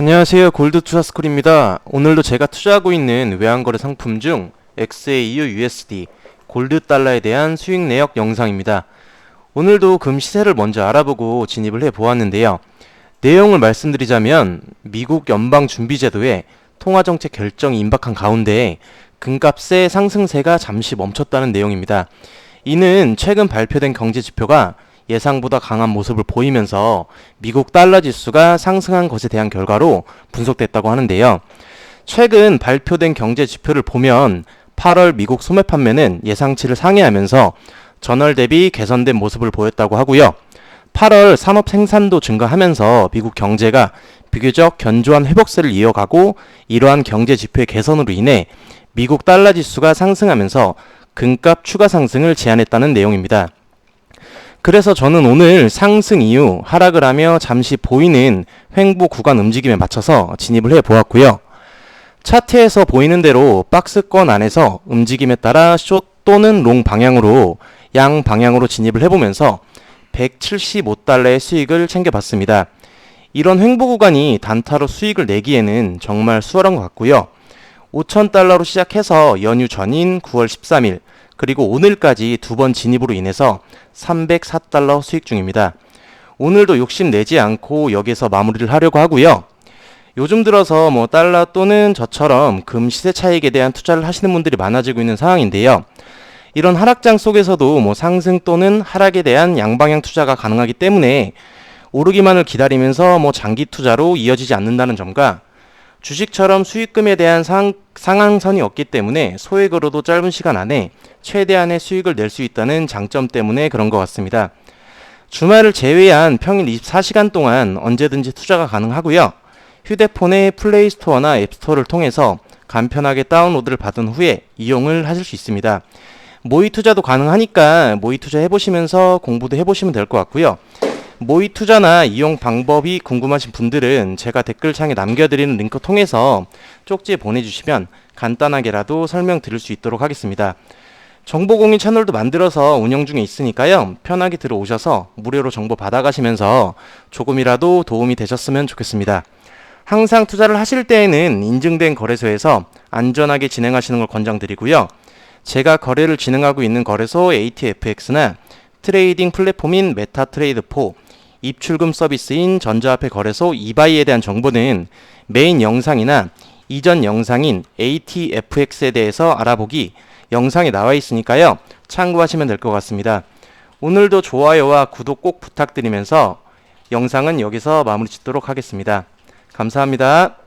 안녕하세요. 골드 투자 스쿨입니다. 오늘도 제가 투자하고 있는 외환거래 상품 중 XAU USD 골드 달러에 대한 수익 내역 영상입니다. 오늘도 금 시세를 먼저 알아보고 진입을 해 보았는데요. 내용을 말씀드리자면 미국 연방 준비제도의 통화 정책 결정이 임박한 가운데 금값의 상승세가 잠시 멈췄다는 내용입니다. 이는 최근 발표된 경제 지표가 예상보다 강한 모습을 보이면서 미국 달러 지수가 상승한 것에 대한 결과로 분석됐다고 하는데요. 최근 발표된 경제 지표를 보면 8월 미국 소매 판매는 예상치를 상회하면서 전월 대비 개선된 모습을 보였다고 하고요. 8월 산업 생산도 증가하면서 미국 경제가 비교적 견조한 회복세를 이어가고 이러한 경제 지표의 개선으로 인해 미국 달러 지수가 상승하면서 금값 추가 상승을 제한했다는 내용입니다. 그래서 저는 오늘 상승 이후 하락을 하며 잠시 보이는 횡보 구간 움직임에 맞춰서 진입을 해 보았고요. 차트에서 보이는 대로 박스권 안에서 움직임에 따라 숏 또는 롱 방향으로 양 방향으로 진입을 해보면서 175달러의 수익을 챙겨봤습니다. 이런 횡보 구간이 단타로 수익을 내기에는 정말 수월한 것 같고요. 5,000달러로 시작해서 연휴 전인 9월 13일 그리고 오늘까지 두 번 진입으로 인해서 304달러 수익 중입니다. 오늘도 욕심 내지 않고 여기서 마무리를 하려고 하고요. 요즘 들어서 뭐 달러 또는 저처럼 금 시세 차익에 대한 투자를 하시는 분들이 많아지고 있는 상황인데요. 이런 하락장 속에서도 뭐 상승 또는 하락에 대한 양방향 투자가 가능하기 때문에 오르기만을 기다리면서 뭐 장기 투자로 이어지지 않는다는 점과 주식처럼 수익금에 대한 상, 상한선이 없기 때문에 소액으로도 짧은 시간 안에 최대한의 수익을 낼 수 있다는 장점 때문에 그런 것 같습니다. 주말을 제외한 평일 24시간 동안 언제든지 투자가 가능하고요. 휴대폰의 플레이스토어나 앱스토어를 통해서 간편하게 다운로드를 받은 후에 이용을 하실 수 있습니다. 모의 투자도 가능하니까 모의 투자 해보시면서 공부도 해보시면 될 것 같고요. 모의 투자나 이용 방법이 궁금하신 분들은 제가 댓글창에 남겨드리는 링크 통해서 쪽지에 보내주시면 간단하게라도 설명 드릴 수 있도록 하겠습니다. 정보공유 채널도 만들어서 운영 중에 있으니까요. 편하게 들어오셔서 무료로 정보 받아가시면서 조금이라도 도움이 되셨으면 좋겠습니다. 항상 투자를 하실 때에는 인증된 거래소에서 안전하게 진행하시는 걸 권장드리고요. 제가 거래를 진행하고 있는 거래소 ATFX나 트레이딩 플랫폼인 메타트레이드4, 입출금 서비스인 전자화폐 거래소 이바이에 대한 정보는 메인 영상이나 이전 영상인 ATFX에 대해서 알아보기 영상에 나와 있으니까요. 참고하시면 될 것 같습니다. 오늘도 좋아요와 구독 꼭 부탁드리면서 영상은 여기서 마무리 짓도록 하겠습니다. 감사합니다.